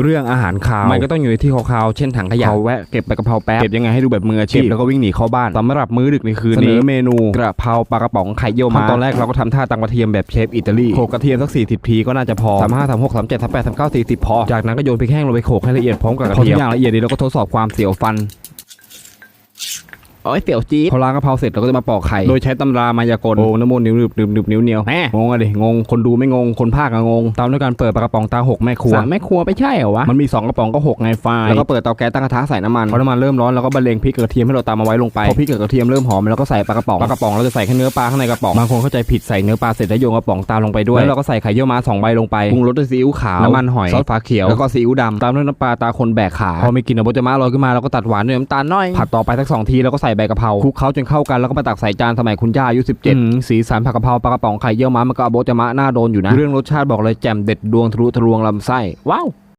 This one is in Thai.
เรื่องอาหารคาวมันก็ต้องอยู่ในที่คาวๆเช่นถังขยะเขาแวะเก็บใบกะเพราแป๊บเก็บยังไงให้ดูแบบมืออาชีพแล้วก็วิ่งหนีเข้าบ้านสำหรับมื้อดึกในคืนนี้เสนอเมนูกระเพราปลากระป๋องไข่เยี่ยวม้าตอนแรกเราก็ทำท่าตังกระเทียมแบบเชฟอิตาลีโขลกกระเทียมสัก40ทีก็น่าจะพอ35 36 37 38 39 40พอจากนั้นก็โยนพริกแห้งลงไปโขลกให้ละเอียดพร้อมกับกระเทียมพอทุกอย่างละเอียดดีเราก็ทดสอบความเสียวฟัน โอ้ยเสียวจี๊ดพอล้างกะเพราเสร็จเราก็จะมาปอกไข่ โดยใช้ตำรามายากลโอ้น้ำมนต์นิ้วหนึบหนึบหนึบนิ้วเหนียวแหมงงอะดิงงคนดูไม่งงคนภาคอะงงตามด้วยการเปิดปลากระป๋องตาหกแม่ครัวสามแม่ครัวไม่ใช่เหรอวะมันมี2กระป๋องก็6ไงไฟล์แล้วก็เปิดเตาแก๊สตั้งกระทะใส่น้ำมันพอน้ำมันเริ่มร้อนเราก็บรรเลงพริกกระเทียมให้เราตามมาไว้ลงไปพอพริกกับกระเทียมเริ่มหอมเราก็ใส่ปลากระป๋องปลากระป๋องเราจะใส่แค่เนื้อปลาข้างในกระป๋องบางคนเข้าใจผิดใส่เนื้อปลาเสร็จแล้วโยนกระป๋องตามลงไปด้วยแล้วเราก็ใส่ไข่เยี่ยวม้าสองใบลงไปปรุงรสด้วยซีอิ๊วขาวน้ำมันหอยซอสฝาเขียวแล้วก็ซีอิ๊วดำตามด้วยน้ำปลาตาคนแบกขาพอไม่กินเอาโบจะมาลอยขึ้นมาเราก็ตัดหวานด้วยน้ำตาลน้อยผัดต่อไปสักสองทีแล้วก็ใส่ใบกะเพราคลุกเคล้าจนเข้ากันแล้วก็มาตักใส่จานสมัยคุณย่าอายุ17อืมสีสันผักกะเพราปลากระป๋องไข่เยี่ยวม้ามันก็อโบจะมะหน้าโดนอยู่นะ เรื่องรสชาติบอกเลยแจ่มเด็ดดวงทะลุทะลวงลำไส้ว้าว